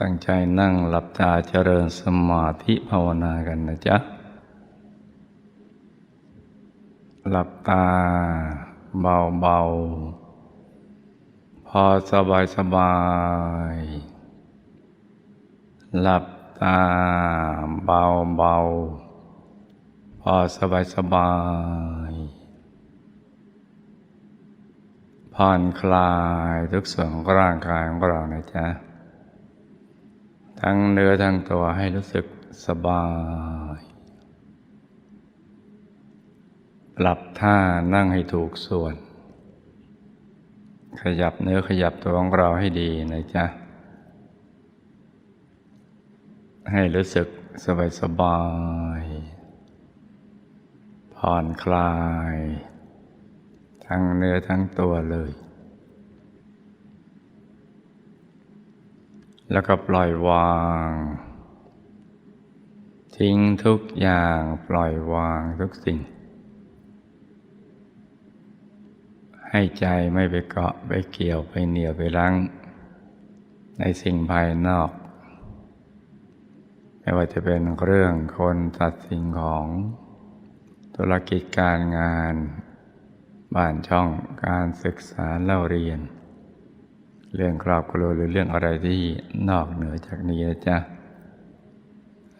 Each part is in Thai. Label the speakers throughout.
Speaker 1: ตั้งใจนั่งหลับตาเจริญสมาธิภาวนากันนะจ๊ะ หลับตาเบาๆ พอสบายสบายๆหลับตาเบาๆ พอสบายสบายๆผ่อนคลายทุกส่วนของร่างกายของเรานะจ๊ะ ทั้งเนื้อทั้งตัวให้รู้สึกสบาย ปรับท่านั่งให้ถูกส่วน ขยับเนื้อขยับตัวของเราให้ดีนะจ๊ะ ให้รู้สึกสบายสบาย ผ่อนคลาย ทั้งเนื้อทั้งตัวเลย แล้วก็ปล่อยวาง ทิ้งทุกอย่างปล่อยวางทุกสิ่ง ให้ใจไม่ไปเกาะไปเกี่ยวไปเหนียวไปรั้ง ในสิ่งภายนอก ไม่ว่าจะเป็นเรื่องคนตัดสิ่งของธุรกิจการงาน บ้านช่องการศึกษาเล่าเรียน เรื่องครอบครัวหรือเรื่องอะไรที่นอกเหนือจากนี้นะจ๊ะ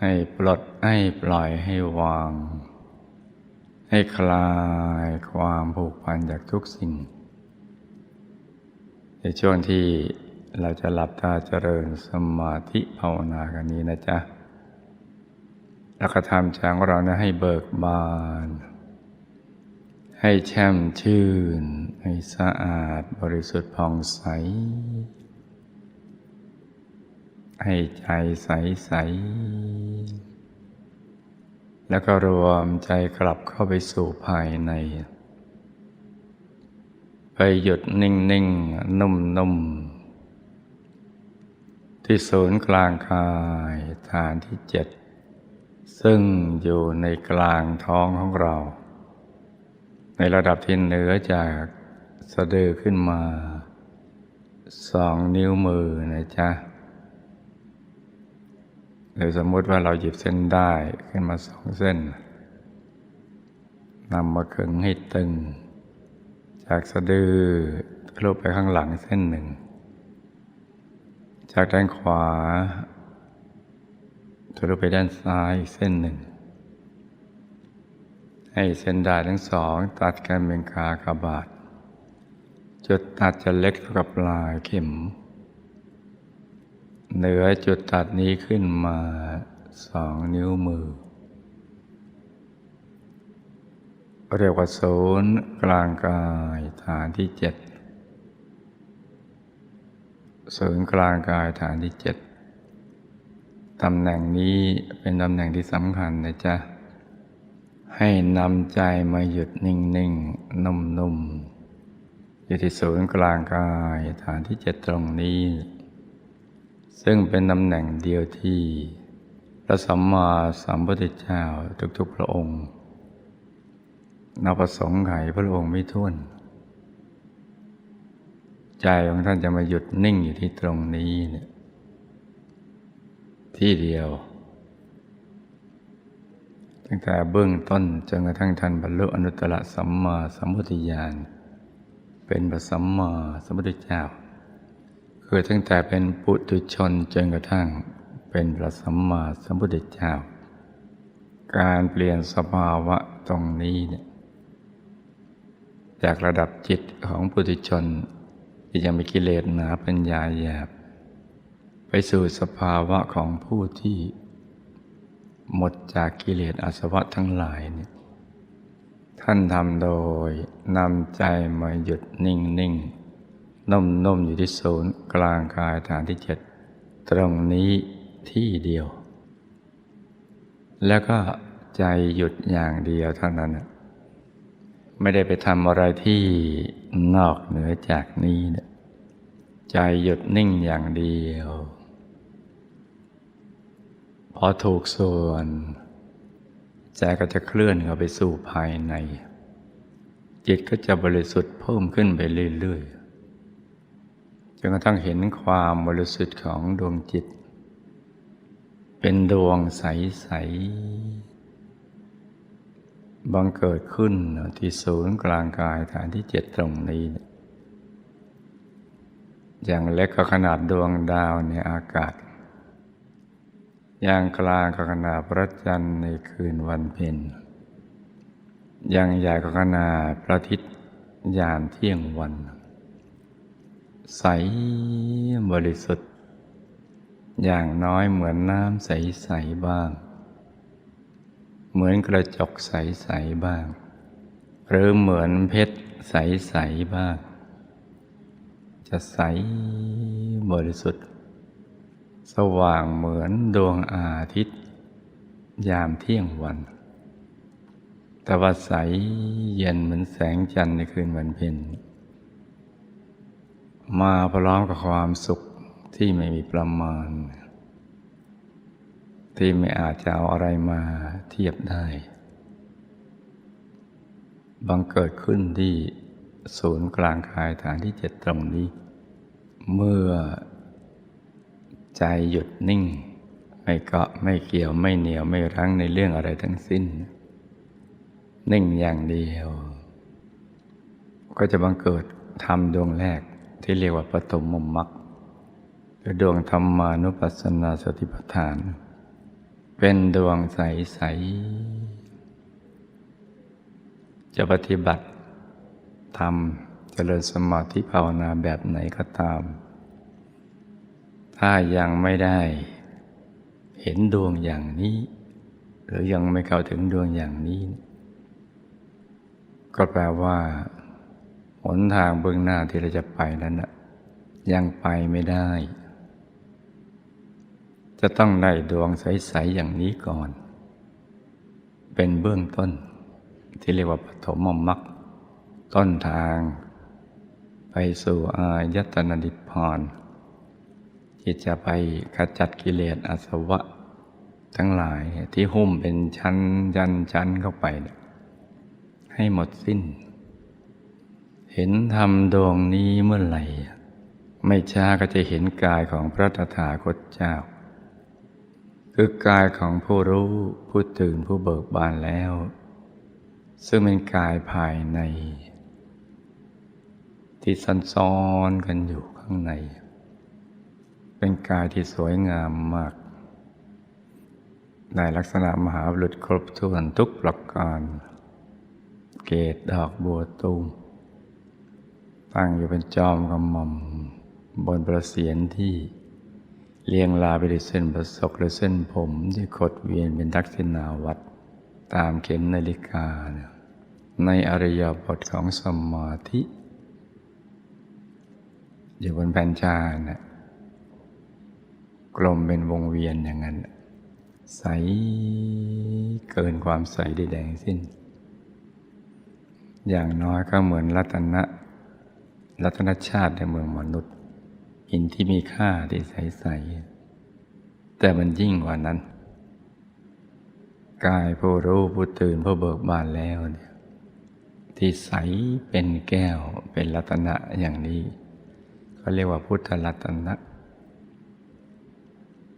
Speaker 1: ให้ปลดให้ปล่อยให้วาง ให้คลายความผูกพันจากทุกสิ่ง ในช่วงที่เราจะหลับตาเจริญสมาธิภาวนากันนี้นะจ๊ะแล้วก็ทำใจของเรานะให้เบิกบาน ให้แช่มชื่น ให้สะอาดบริสุทธิ์ผ่องใส ให้ใจใสใส แล้วก็รวมใจกลับเข้าไปสู่ภายใน ไปหยุดนิ่งนิ่งนุ่มนุ่มที่ศูนย์กลางกายฐานที่เจ็ด ซึ่งอยู่ในกลางท้องของเรา ในระดับที่เหนือจากสะดือขึ้นมาสองนิ้วมือนะจ๊ะหรือสมมติว่าเราหยิบเส้นได้ขึ้นมาสองเส้นนำมาขึงให้ตึง จากสะดือทะลุไปข้างหลังเส้นหนึ่ง จากด้านขวาทะลุไปด้านซ้ายอีกเส้นหนึ่ง ให้เส้นด้ายทั้งสอง ตัดกันเป็นขากบาดจุดตัดจะเล็กเท่ากับปลายเข็ม เหนือจุดตัดนี้ขึ้นมาสองนิ้วมือ เรียกว่าศูนย์กลางกายฐานที่เจ็ดศูนย์กลางกายฐานที่เจ็ดตำแหน่งนี้เป็นตำแหน่งที่สำคัญนะจ๊ะ ให้นำใจมาหยุดนิ่งๆนุ่มๆอยู่ที่ศูนย์กลางกายฐานที่เจ็ดตรงนี้ ซึ่งเป็นตำแหน่งเดียวที่ พระสัมมาสัมพุทธเจ้าทุกๆพระองค์นับประสงค์ไขพระองค์ไม่ท้วน ใจของท่านจะมาหยุดนิ่งอยู่ที่ตรงนี้เนี่ยที่เดียว ตั้งแต่เบื้องต้นจนกระทั่งท่านบรรลุอนุตตรสัมมาสัมพุทธญาณเป็นพระสัมมาสัมพุทธเจ้า คือตั้งแต่เป็นปุถุชนจนกระทั่งเป็นพระสัมมาสัมพุทธเจ้า การเปลี่ยนสภาวะตรงนี้เนี่ยจากระดับจิตของปุถุชนที่ยังมีกิเลสหนาปัญญาหยาบ ไปสู่สภาวะของผู้ที่ หมดจากกิเลสอาสวะทั้งหลายเนี่ยท่านทำโดยนำใจมาหยุดนิ่งนิ่งนุ่มนุ่มอยู่ที่ศูนย์กลางกายฐานที่เจ็ดตรงนี้ที่เดียว แล้วก็ใจหยุดอย่างเดียวเท่านั้นนะไม่ได้ไปทำอะไรที่นอกเหนือจากนี้เนี่ยใจหยุดนิ่งอย่างเดียว อถูกส่วนใจก็จะเคลื่อนเข้าไปสู่ภายใน จิตก็จะบริสุทธิ์เพิ่มขึ้นไปเรื่อยๆจนกระทั่งเห็นความบริสุทธิ์ของดวงจิตเเป็นดวงใสๆบังเกิดขึ้นที่ศูนย์กลางกายฐานที่เจ็ดตรงนี้ อย่างเล็กก็ขนาดดวงดาวในอากาศ อย่างกลางก็ขนาดพระจันทร์ในคืนวันเพ็ญอย่างใหญ่ก็ขนาดพระอาทิตย์ยามเที่ยงวัน ใสบริสุทธิ์ อย่างน้อยเหมือนน้ำใส ๆ บ้าง เหมือนกระจกใส ๆ บ้าง หรือเหมือนเพชรใส ๆ บ้าง จะใสบริสุทธิ์ สว่างเหมือนดวงอาทิตย์ ยามเที่ยงวันแต่ว่าใสเย็นเหมือนแสงจันทร์ในคืนวันเพ็ญมาพร้อมกับความสุขที่ไม่มีประมาณ ที่ไม่อาจจะเอาอะไรมาเทียบได้บังเกิดขึ้นที่ศูนย์กลางกายฐานที่เจ็ดตรงนี้ เมื่อ ใจหยุดนิ่ง ไม่เกาะไม่เกี่ยวไม่เหนียวไม่รั้งในเรื่องอะไรทั้งสิ้น นิ่งอย่างเดียว ก็จะบังเกิดทำดวงแรกที่เรียกว่าปฐมมมรรคหรือดวงธรรมานุปัสสนาสติปัฏฐาน เป็นดวงใส ๆ จะปฏิบัติทำเจริญสมาธิภาวนาแบบไหนก็ตาม ถ้ายังไม่ได้ เห็นดวงอย่างนี้ หรือยังไม่เข้าถึงดวงอย่างนี้ ก็แปลว่า หนทางเบื้องหน้าที่เราจะไปนั้นนะยังไปไม่ได้ จะต้องได้ดวงใส ๆ อย่างนี้ก่อน เป็นเบื้องต้น ที่เรียกว่าปฐมมรรคต้นทาง ไปสู่อายตนะนิพพาน ที่จะไปขจัดกิเลสอาสวะ ทั้งหลายที่หุ้มเป็นชั้นยันชั้นเข้าไป ให้หมดสิ้น เห็นธรรมดวงนี้เมื่อไหร่ ไม่ช้าก็จะเห็นกายของพระตถาคตเจ้า คือกายของผู้รู้ ผู้ตื่นผู้เบิกบานแล้ว ซึ่งเป็นกายภายใน ที่ซันซ้อนกันอยู่ข้างใน เป็นกายที่สวยงามมากในลักษณะมหาบุรุษครบถ้วนทุกประการ เกตดอกบัวตูมตั้งอยู่เป็นจอมกำมอม บนประเสียนที่เลียงลาไปด้วยเส้นประศกและเส้นผมที่ขดเวียนเป็นทักษิณาวัดตามเข็มนาฬิกา ในอริยบทของสมาธิ อยู่บนแผ่นชานะ กลมเป็นวงเวียนอย่างนั้น ใสเกินความใสใดๆสิ้น อย่างน้อยก็เหมือนรัตนะรัตนชาติในเมืองมนุษย์หินที่มีค่าที่ใสๆแต่มันยิ่งกว่านั้น กายผู้รู้ผู้ตื่นผู้เบิกบานแล้วเนี่ยที่ใสเป็นแก้วเป็นรัตนะอย่างนี้เขาเรียกว่าพุทธรัตนะ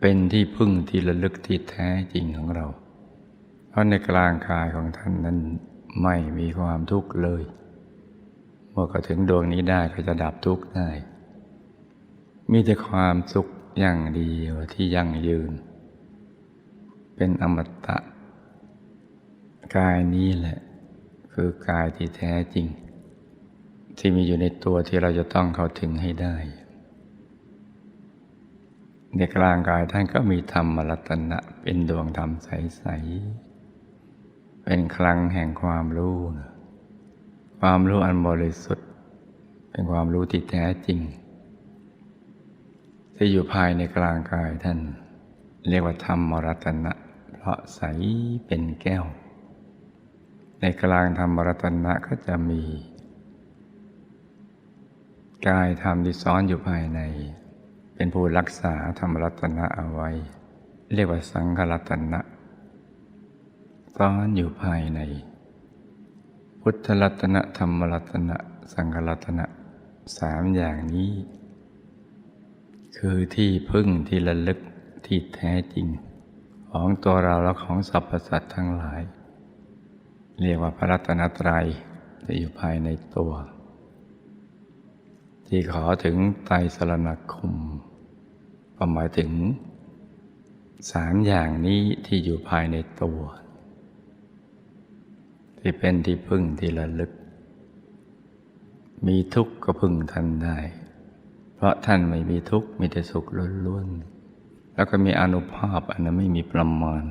Speaker 1: เป็นที่พึ่งที่ระลึกที่แท้จริงของเรา เพราะในกลางกายของท่านนั้นไม่มีความทุกข์เลย เมื่อกถึงดวงนี้ได้ก็จะดับทุกข์ได้ มีแต่ความสุขอย่างเดียวที่ยั่งยืน เป็นอมตะ กายนี้แหละ คือกายที่แท้จริง ที่มีอยู่ในตัวที่เราจะต้องเข้าถึงให้ได้ ในกลางกายท่านก็มีธรรมรัตนะ เป็นดวงธรรมใส ๆ เป็นคลังแห่งความรู้นะความรู้อันบริสุทธิ์ เป็นความรู้ที่แท้จริง ที่อยู่ภายในกลางกายท่าน เรียกว่าธรรมรัตนะ เพราะใสเป็นแก้ว ในกลางธรรมรัตนะก็จะมี กายธรรมที่ซ้อนอยู่ภายใน เป็นผู้รักษาธรรมรัตนะเอาไว้ เรียกว่าสังฆรัตนะซ้อนอยู่ภายใน พุทธรัตนะธรรมรัตนะสังฆรัตนะสามอย่างนี้ คือที่พึ่งที่ระลึกที่แท้จริง ของตัวเราและของสรรพสัตว์ทั้งหลาย เรียกว่าพระรัตนตรัยที่อยู่ภายในตัว ที่ขอถึงไตรสรณคม ก็หมายถึงสามอย่างนี้ที่อยู่ภายในตัว ที่เป็นที่พึ่งที่ระลึก มีทุกข์ก็พึ่งท่านได้ เพราะท่านไม่มีทุกข์มีแต่สุขล้วนๆแล้วก็มีอนุภาพอันนั้นไม่มีประมาณ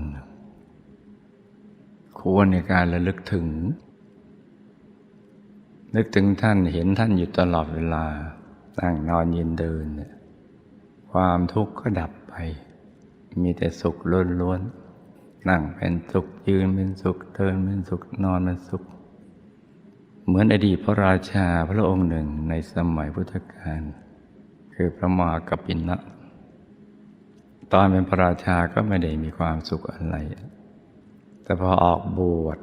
Speaker 1: ควรในการระลึกถึง นึกถึงท่านเห็นท่านอยู่ตลอดเวลานั่งนอนยืนเดินเนี่ย ความทุกข์ก็ดับไป มีแต่สุขล้วนๆ นั่งเป็นสุขยืนเป็นสุขเดินเป็นสุขนอนเป็นสุข เหมือนอดีตพระราชาพระองค์หนึ่งในสมัยพุทธกาลคือพระมหากปปินะตอนเป็นพระราชาก็ไม่ได้มีความสุขอะไร แต่พอออกบวช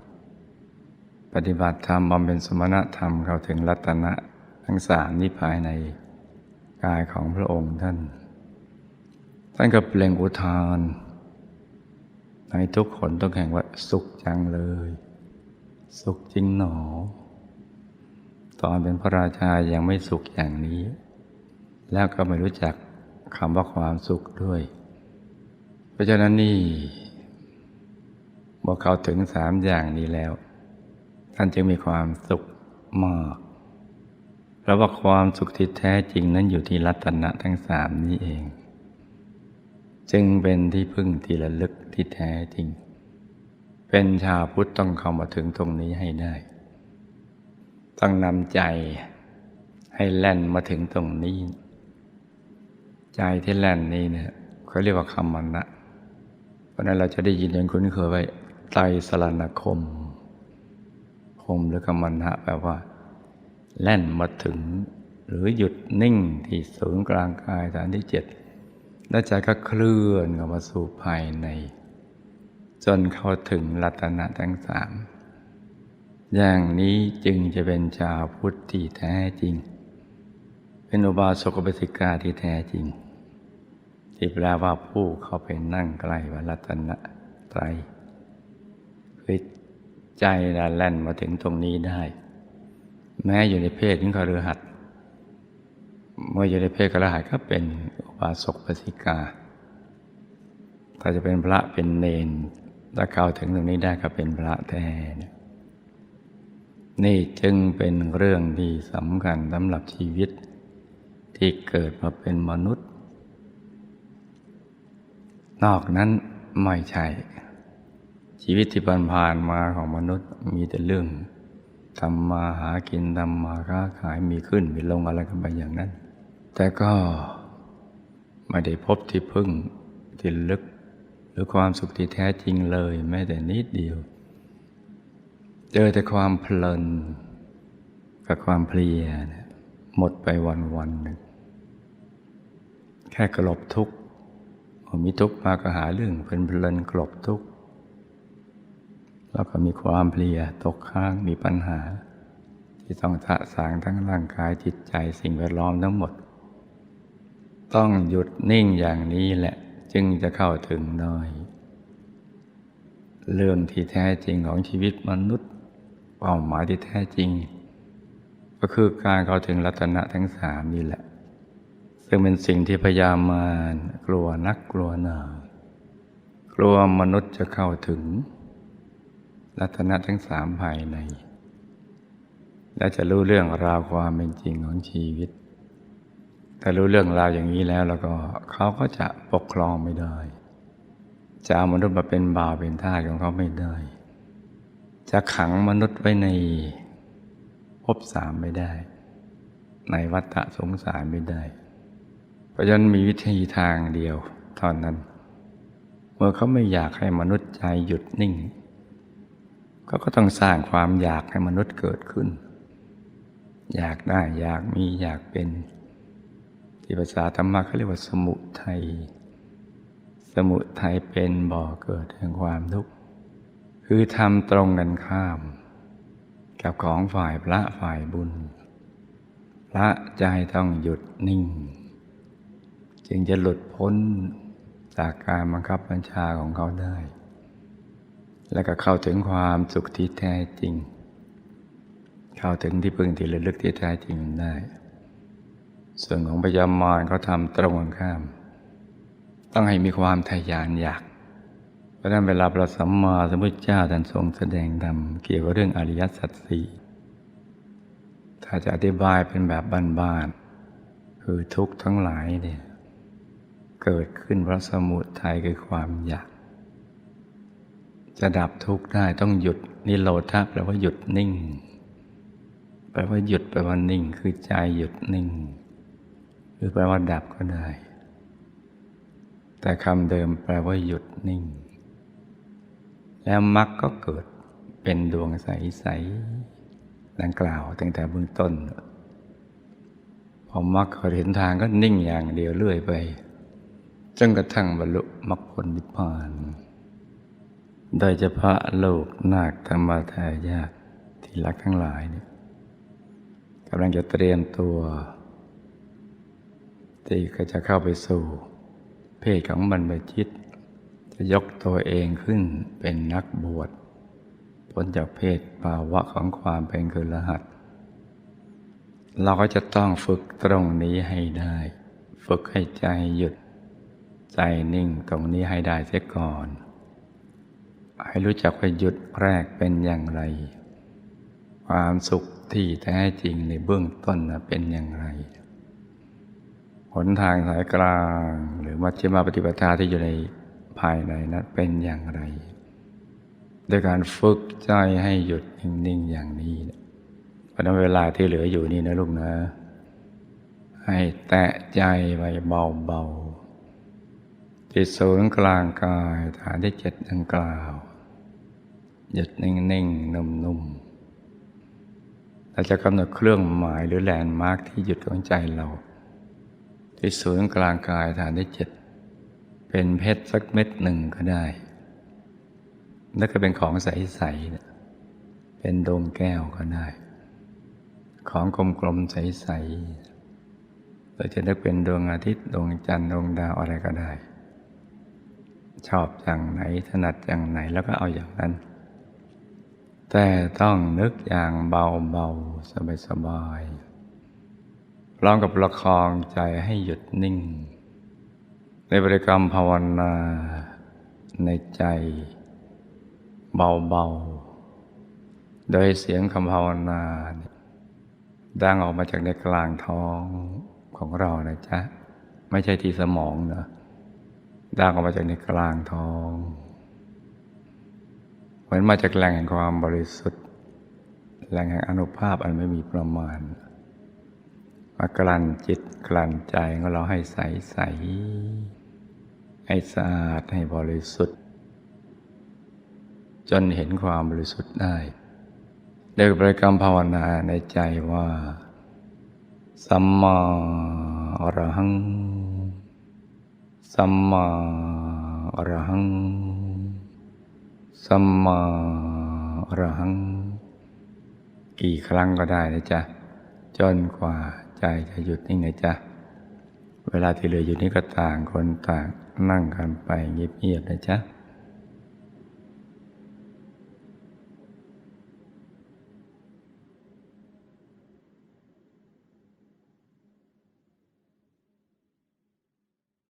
Speaker 1: ปฏิบัติธรรมบำเพ็ญสมณธรรมเข้าถึงรัตนะทั้งสามนี้ภายในกายของพระองค์ท่าน ท่านก็เปล่งอุทานในทุกคนต้องแข่งว่าสุขจังเลย สุขจริงหนอ ตอนเป็นพระราชายังไม่สุขอย่างนี้ แล้วก็ไม่รู้จักคำว่าความสุขด้วย เพราะฉะนั้นนี่เมื่อเขาถึงสามอย่างนี้แล้ว ท่านจึงมีความสุขมากเพราะว่าความสุขที่แท้จริงนั้นอยู่ที่รัตนะทั้งสามนี้เอง จึงเป็นที่พึ่งที่ระลึกที่แท้จริง เป็นชาวพุทธต้องเข้ามาถึงตรงนี้ให้ได้ ต้องนำใจให้แล่นมาถึงตรงนี้ ใจที่แล่นนี้เนี่ยเขาเรียกว่าคำมันนะเพราะนั้นเราจะได้ยินอย่างคุ้นเคยไว้ไตรสรณคม คมหรือคำมันนะแปลว่า แล่นมาถึง หรือหยุดนิ่งที่ศูนย์กลางกายฐานที่เจ็ด แล้วใจก็เคลื่อนเข้ามาสู่ภายใน จนเข้าถึงรัตนะทั้งสามอย่างนี้จึงจะเป็นชาวพุทธที่แท้จริง เป็นอุบาสกอุบาสิกาที่แท้จริง ที่แปลว่าผู้เข้าไปนั่งใกล้วัรัตนะไตรคือใจละแล่นมาถึงตรงนี้ได้ แม้อยู่ในเพศของคฤหัสถ์ เมื่ออยู่ในเพศคฤหัสถ์ก็เป็นอุบาสกอุบาสิกา ถ้าจะเป็นพระเป็นเนนถ้าเข้าถึงตรงนี้ได้ก็เป็นพระแท้เนี่ยนี่จึงเป็นเรื่องที่สำคัญสำหรับชีวิต ที่เกิดมาเป็นมนุษย์ นอกนั้นไม่ใช่ ชีวิตที่ผ่านมาของมนุษย์มีแต่เรื่องทำมาหากินทำมาค้าขายมีขึ้นมีลงอะไรกันไปอย่างนั้น แต่ก็ไม่ได้พบที่พึ่งที่ลึก หรือความสุขที่แท้จริงเลยแม้แต่นิดเดียว เจอแต่ความเพลินกับความเพลียหมดไปวันวันหนึ่งแค่กลบทุกข์มีทุกข์มาก็หาเรื่องเป็นเพลินกลบทุกข์แล้วก็มีความเพลียตกค้างมีปัญหา ที่ต้องทะสางทั้งร่างกายจิตใจสิ่งแวดล้อมทั้งหมด ต้องหยุดนิ่งอย่างนี้แหละ จึงจะเข้าถึงได้เรื่องที่แท้จริงของชีวิตมนุษย์เป้าหมายที่แท้จริง ก็คือการเข้าถึงรัตนะทั้งสามนี่แหละ ซึ่งเป็นสิ่งที่พยามารกลัวนักกลัวหนากลัวมนุษย์จะเข้าถึง รัตนะทั้งสามภายใน และจะรู้เรื่องราวความเป็นจริงของชีวิต ถ้ารู้เรื่องราวอย่างนี้แล้วแล้วก็เขาก็จะปกครองไม่ได้ จะเอามนุษย์มาเป็นบ่าวเป็นทาสของเขาไม่ได้ จะขังมนุษย์ไว้ในภพสามไม่ได้ ในวัฏสงสารไม่ได้ เพราะฉะนั้นมีวิธีทางเดียวเท่านั้น เมื่อเขาไม่อยากให้มนุษย์ใจหยุดนิ่งเขาก็ต้องสร้างความอยากให้มนุษย์เกิดขึ้น อยากได้อยากมีอยากเป็น ที่ภาษาธรรมะเขาเรียกว่าสมุทัย สมุทัยเป็นบ่อเกิดแห่งความทุกข์ คือทำตรงกันข้าม กับของฝ่ายพระฝ่ายบุญ พระใจต้องหยุดนิ่ง จึงจะหลุดพ้นจากการบังคับบัญชาของเขาได้ และก็เข้าถึงความสุขที่แท้จริง เข้าถึงที่พึ่งที่ระลึกที่แท้จริงได้ ส่วนของพยามารเขาทำตรงกันข้าม ต้องให้มีความทะยานอยากเพราะนั้นเวลาพระสัมมาสัมพุทธเจ้าท่านทรงแสดงธรรมเกี่ยวกับเรื่องอริยสัจสี่ถ้าจะอธิบายเป็นแบบบ้านๆคือทุกข์ทั้งหลายเนี่ยเกิดขึ้นเพราะสมุทัยคือความอยาก จะดับทุกข์ได้ต้องหยุดนิโรธาแปลว่าหยุดนิ่ง แปลว่าหยุดแปลว่านิ่ง คือใจหยุดนิ่ง รือแปลว่าดับก็ได้ แต่คำเดิมแปลว่าหยุดนิ่ง แล้วมรรคก็เกิดเป็นดวงใสๆดังกล่าวตั้งแต่เบื้องต้น พอมรรคเขาเห็นทางก็นิ่งอย่างเดียวเรื่อยไปจนกระทั่งบรรลุมรรคผลนิพพาน โดยเฉพาะโลกนาคธรรมทายาทที่รักทั้งหลายเนี่ยกำลังจะเตรียมตัว ที่ก็จะเข้าไปสู่ เพศของบรรพชิต จะยกตัวเองขึ้นเป็นนักบวชพ้นจากเพศภาวะของความเป็นคือรหัส เราก็จะต้องฝึกตรงนี้ให้ได้ ฝึกให้ใจหยุด ใจนิ่งตรงนี้ให้ได้เสียก่อน ให้รู้จักว่าหยุดแรกเป็นอย่างไร ความสุขที่แท้จริงในเบื้องต้นเป็นอย่างไร หนทางสายกลาง หรือมัชฌิมาปฏิปทาที่อยู่ในภายในนั้นเป็นอย่างไรด้วยการฝึกใจให้หยุดนิ่งๆอย่างนี้เพราะนั้นเวลาที่เหลืออยู่นี่นะลูกนะ ให้แตะใจไว้เบาๆที่ศูนย์กลางกายฐานที่เจ็ดดังกล่าว หยุดนิ่งๆนุ่มๆเราจะกำหนดเครื่องหมายหรือแลนด์มาร์กที่หยุดของใจเรา ที่ศูนย์กลางกายฐานที่เจ็ดเป็นเพชรสักเม็ดหนึ่งก็ได้ แล้วก็เป็นของใสๆเป็นดวงแก้วก็ได้ ของกลมๆใสๆเราจะนึกเป็นดวงอาทิตย์ดวงจันทร์ดวงดาวอะไรก็ได้ ชอบอย่างไหนถนัดอย่างไหนแล้วก็เอาอย่างนั้น แต่ต้องนึกอย่างเบาๆสบายๆ พร้อมกับประคองใจให้หยุดนิ่ง ในบริกรรมภาวนาในใจเบาๆ โดยเสียงคำภาวนาดังออกมาจากในกลางท้องของเรานะจ๊ะ ไม่ใช่ที่สมองนะดังออกมาจากในกลางท้อง เหมือนมาจากแหล่งแห่งความบริสุทธิ์ แหล่งแห่งอนุภาพอันไม่มีประมาณ มากลั่นจิตกลั่นใจของเราให้ใสใสให้สะอาดให้บริสุทธิ์ จนเห็นความบริสุทธิ์ได้เรียกบริกรรมภาวนาในใจว่า สัมมาอรหัง สัมมาอรหัง สัมมาอรหัง กี่ครั้งก็ได้นะจ๊ะ จนกว่า ใจจะหยุดนิ่งนะจ๊ะ เวลาที่เหลืออยู่นี้ก็ต่างคนต่างนั่งกันไปเงียบๆนะจ๊ะ